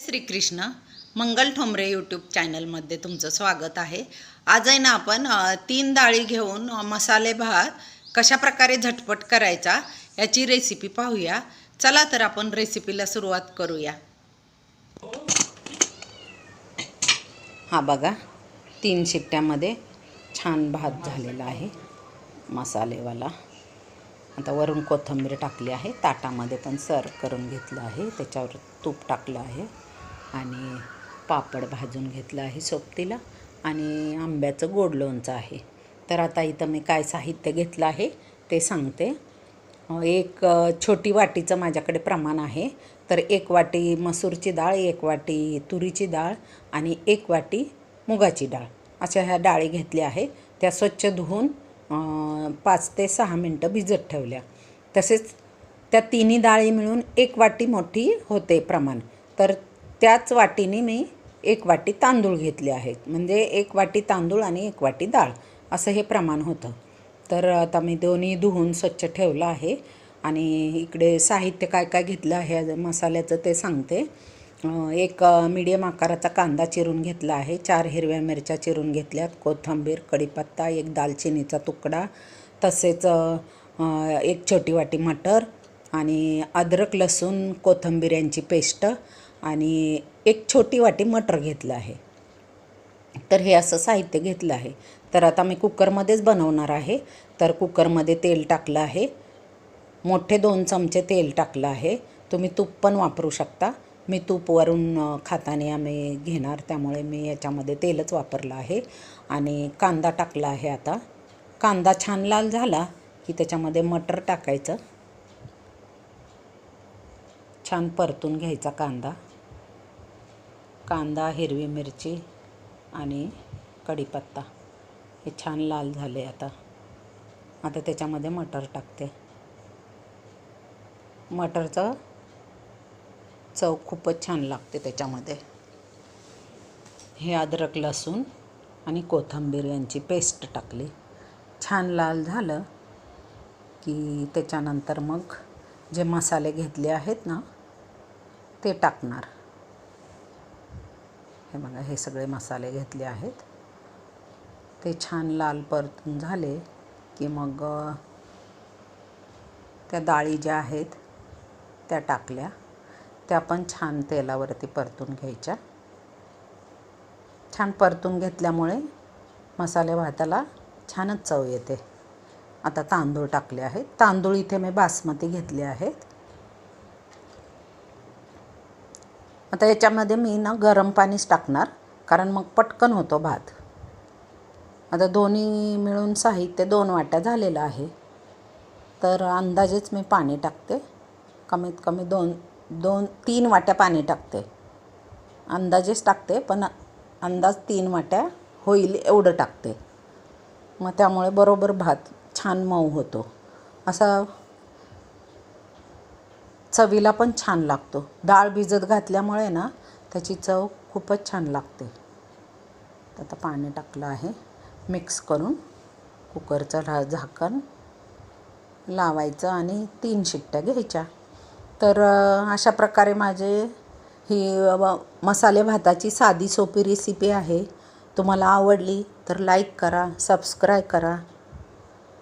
श्रीकृष्ण मंगल Thombare YouTube चॅनलमध्ये तुमचं स्वागत आहे. आज आहे ना आपण तीन डाळी घेऊन मसाले भात कशा प्रकारे झटपट करायचा याची रेसिपी पाहूया. चला तर आपण रेसिपीला सुरुवात करूया. हा बघा तीन शिट्ट्यामध्ये छान भात झालेला आहे मसालेवाला. आता वरून कोथिंबीर टाकली आहे. ताटामध्ये पण सर्व करून घेतलं आहे. त्याच्यावर तूप टाकलं आहे. आणि पापड भाजून घेतलं आहे सोबतीला. आणि आंब्याचं गोड लोणचं आहे. तर आता इथं मी काय साहित्य घेतलं आहे ते सांगते. एक छोटी वाटीचं माझ्याकडे प्रमाण आहे. तर एक वाटी मसूरची डाळ एक वाटी तुरीची डाळ आणि एक वाटी मुगाची डाळ. अशा ह्या डाळी घेतल्या आहे त्या स्वच्छ धुवून पाच ते सहा मिनटं भिजत ठेवल्या. तसेच त्या तिन्ही डाळी मिळून एक वाटी मोठी होते प्रमाण. तर त्याच वाटीने मी एक वाटी तांदूळ घेतले आहेत. म्हणजे एक वाटी तांदूळ आणि एक वाटी डाळ असं हे प्रमाण होतं. तर आता मी दोन्ही धुवून स्वच्छ ठेवलं आहे. आणि इकडे साहित्य काय काय घेतलं आहे मसाल्याचं ते सांगते. एक मीडियम आकाराचा कांदा चिरून घेतला आहे. चार हिरव्या मिरच्या चिरून घेतल्यात. कोथिंबीर कढीपत्ता एक दालचिनीचा तुकडा तसेच एक छोटी वाटी मटर आणि अद्रक लसूण कोथंबीर यांची पेस्ट आणि एक छोटी वाटी मटर घेतलं आहे. तर हे असं साहित्य घेतलं आहे. तर आता मी कुकरमध्येच बनवणार आहे. तर कुकरमध्ये तेल टाकलं आहे. मोठे दोन चमचे तेल टाकलं आहे. तुम्ही तूप पण वापरू शकता. मी तूप वरून खाताने आम्ही घेणार. त्यामुळे मी याच्यामध्ये तेलच वापरलं आहे आणि कांदा टाकला आहे आता. कांदा छान लाल झाला की त्याच्यामध्ये मटर टाकायचं. छान परतून घ्यायचा कांदा. कांदा हिरवी मिरची आणि कढीपत्ता हे छान लाल झाले आता. आता त्याच्यामध्ये मटर टाकते. मटरचं चव खूपच छान लागते त्याच्यामध्ये. हे अद्रक लसूण आणि कोथिंबीर यांची पेस्ट टाकली. छान लाल झालं की त्याच्यानंतर मग जे मसाले घेतले आहेत ना ते टाकणार. हे बघा हे सगळे मसाले घेतले आहेत. ते छान लाल परतून झाले की मग त्या डाळी ज्या आहेत त्या टाकल्या. त्या पण छान तेलावरती परतून घ्यायच्या. छान परतून घेतल्यामुळे मसाले भाताला छानच चव येते. आता तांदूळ टाकले आहेत. तांदूळ इथे मी बासमती घेतले आहेत. आता याच्यामध्ये मी ना गरम पाणीच टाकणार कारण मग पटकन होतो भात. आता दोन्ही मिळून साहित्य दोन वाट्या झालेलं आहे. तर अंदाजेच मी पाणी टाकते. कमीत कमी दोन दोन तीन वाट्या पाणी टाकते. अंदाजेच टाकते पण अंदाज तीन वाट्या होईल एवढं टाकते. मग त्यामुळे बरोबर भात छान मऊ होतो. असा चवीला पण छान लागतो. डाळ भिजत घातल्यामुळे ना त्याची चव खूपच छान लागते. तर आता पाणी टाकलं आहे. मिक्स करून कुकरचं रा झाकण लावायचं आणि तीन शिट्ट्या घ्यायच्या. तर अशा प्रकारे माझे ही मसाले भाताची साधी सोपी रेसिपी आहे. तुम्हाला आवडली तर लाईक करा सबस्क्राईब करा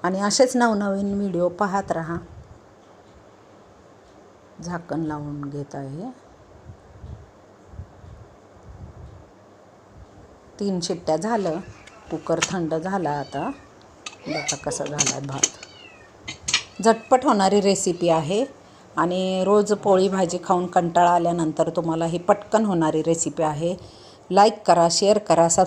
आणि असेच नवनवीन व्हिडिओ पाहत राहा. झाकण लावून घेत आहे. तीन शिट्ट्या झालं. कुकर थंड झाला आता. बघा कसा झाला भात. झटपट होणारी रेसिपी आहे. आणि रोज पोळी भाजी खाऊन कंटाळा आल्यानंतर तुम्हाला ही पटकन होणारी रेसिपी आहे. लाईक करा शेअर करा सब